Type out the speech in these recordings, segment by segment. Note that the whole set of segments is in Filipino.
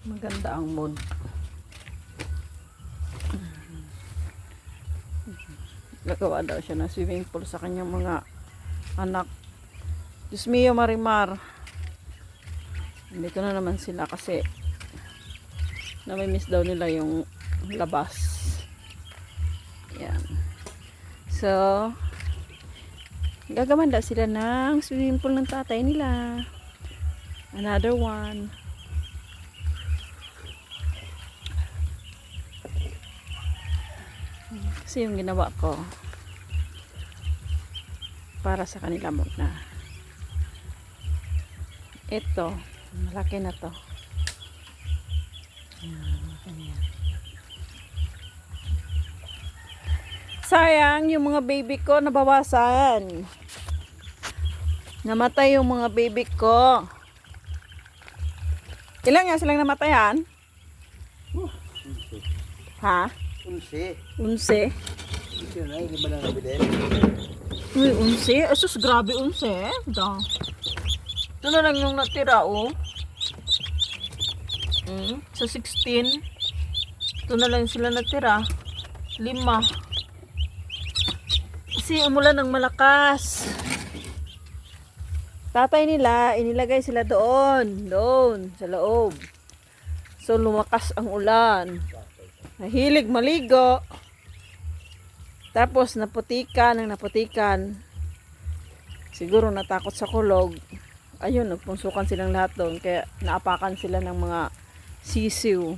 Maganda ang mood. Gagawa daw siya ng swimming pool sa kanyang mga anak. Diyos mio Marimar. Dito na naman sila kasi namimiss daw nila yung labas. Yan. So, gagawan daw sila ng swimming pool ng tatay nila. Another one. Kasi yung ginawa ko para sa kanila muna. Ito, malaki na to. Sayang, yung mga baby ko nabawasan. Namatay yung mga baby ko. Ilan nga silang namatayan? Ha? Unsi. Unse? Unsi na, hindi ba na nabili? Uy, unse? Asus, grabe unse. Da. Ito na lang yung natira, oh. Mm, sa 16. Ito na lang sila natira. Lima. Kasi umulan ng malakas. Tatay nila, inilagay sila doon. Doon, sa loob. So, lumakas ang ulan. Nahilig maligo. Tapos naputikan ng naputikan. Siguro natakot sa kulog. Ayun, nagpunsukan silang lahat doon. Kaya naapakan sila ng mga sisiw.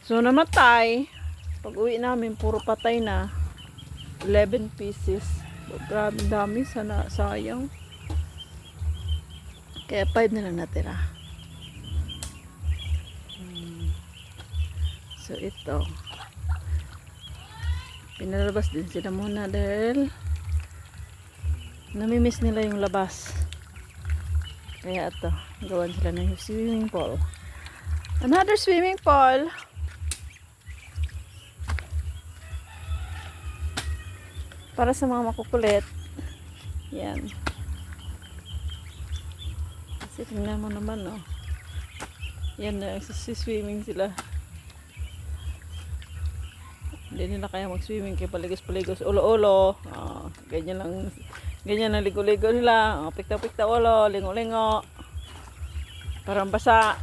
So namatay. Pag uwi namin, puro patay na. 11 pieces. Grabe dami. Sana, sayang. Kaya 5 na lang natira. So ito. Pinalabas din sila muna dahil namimiss nila yung labas. Kaya ito, gawan sila ng swimming pool. Another swimming pool. Para sa mga makukulit. Yan. Kasi tingnan mo naman, oh. Yan na, swimming sila. Hindi nila kaya mag-swimming kaya paligos-paligos ulo-ulo. Ah, ganyan lang ganyan ang ligo-ligo nila. Oh, pikta-pikta ulo, lingo-lingo. Parang basa.